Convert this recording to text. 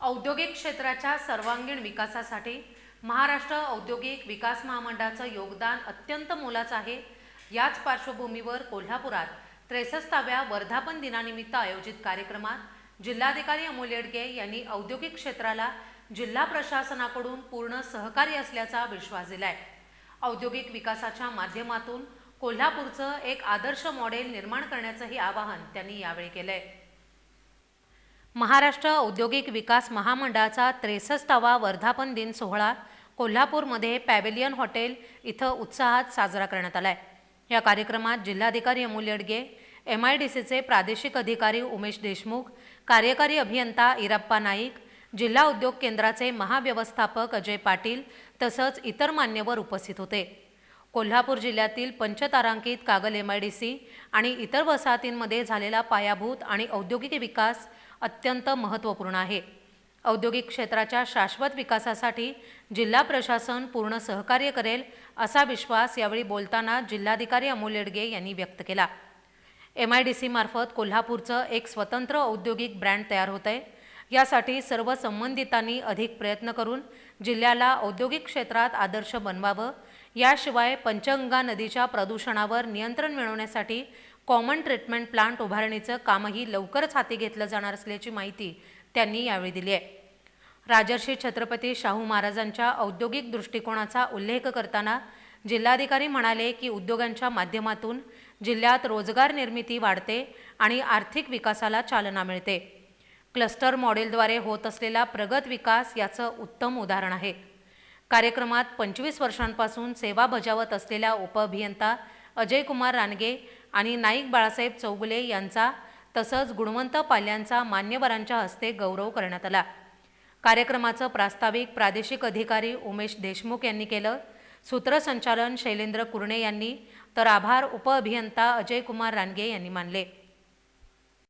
औद्योगिक क्षेत्राच्या सर्वांगीण विकासासाठी महाराष्ट्र औद्योगिक विकास महामंडळाचं योगदान अत्यंत मोलाचं आहे. याच पार्श्वभूमीवर कोल्हापुरात त्रेसष्टाव्या वर्धापन दिनानिमित्त आयोजित कार्यक्रमात जिल्हाधिकारी अमोल येडगे यांनी औद्योगिक क्षेत्राला जिल्हा प्रशासनाकडून पूर्ण सहकार्य असल्याचा विश्वास दिलाय. औद्योगिक विकासाच्या माध्यमातून कोल्हापूरचं एक आदर्श मॉडेल निर्माण करण्याचंही आवाहन त्यांनी यावेळी केलंय. महाराष्ट्र औद्योगिक विकास महामंडळाचा त्रेसष्टावा वर्धापन दिन सोहळा कोल्हापूरमध्ये पॅवेलियन हॉटेल इथं उत्साहात साजरा करण्यात आलाय. या कार्यक्रमात जिल्हाधिकारी Amol Yedge M I D सीचे प्रादेशिक अधिकारी उमेश देशमुख कार्यकारी अभियंता इराप्पा नाईक जिल्हा उद्योग केंद्राचे महाव्यवस्थापक अजय पाटील तसंच इतर मान्यवर उपस्थित होते. कोल्हापूर जिल्ह्यातील पंचतारांकित Kagal M I D C आणि इतर वसाहतींमध्ये झालेला पायाभूत आणि औद्योगिक विकास अत्यंत महत्त्वपूर्ण आहे. औद्योगिक क्षेत्राच्या शाश्वत विकासासाठी जिल्हा प्रशासन पूर्ण सहकार्य करेल असा विश्वास यावेळी बोलताना जिल्हाधिकारी अमोल येडगे यांनी व्यक्त केला. एम आय डी सी मार्फत कोल्हापूरचं एक स्वतंत्र औद्योगिक ब्रँड तयार होत आहे यासाठी सर्व संबंधितांनी अधिक प्रयत्न करून जिल्ह्याला औद्योगिक क्षेत्रात आदर्श बनवावं याशिवाय पंचगंगा नदीच्या प्रदूषणावर नियंत्रण मिळवण्यासाठी कॉमन ट्रीटमेंट प्लांट उभारणीचं कामही लवकरच हाती घेतलं जाणार असल्याची माहिती त्यांनी यावेळी दिली आहे. राजर्षी छत्रपती शाहू महाराजांच्या औद्योगिक दृष्टिकोनाचा उल्लेख करताना जिल्हाधिकारी म्हणाले की उद्योगांच्या माध्यमातून जिल्ह्यात रोजगार निर्मिती वाढते आणि आर्थिक विकासाला चालना मिळते. क्लस्टर मॉडेलद्वारे होत असलेला प्रगत विकास याचं उत्तम उदाहरण आहे. कार्यक्रमात पंचवीस वर्षांपासून सेवा बजावत असलेल्या उपअभियंता अजय कुमार रानगे आणि नाईक बाळासाहेब चौगुले यांचा तसंच गुणवंत पाल्यांचा मान्यवरांच्या हस्ते गौरव करण्यात आला. कार्यक्रमाचं प्रास्ताविक प्रादेशिक अधिकारी उमेश देशमुख यांनी केलं. सूत्रसंचालन शैलेंद्र कुरणे यांनी. तर आभार उपअभियंता अजय कुमार रानगे यांनी मानले.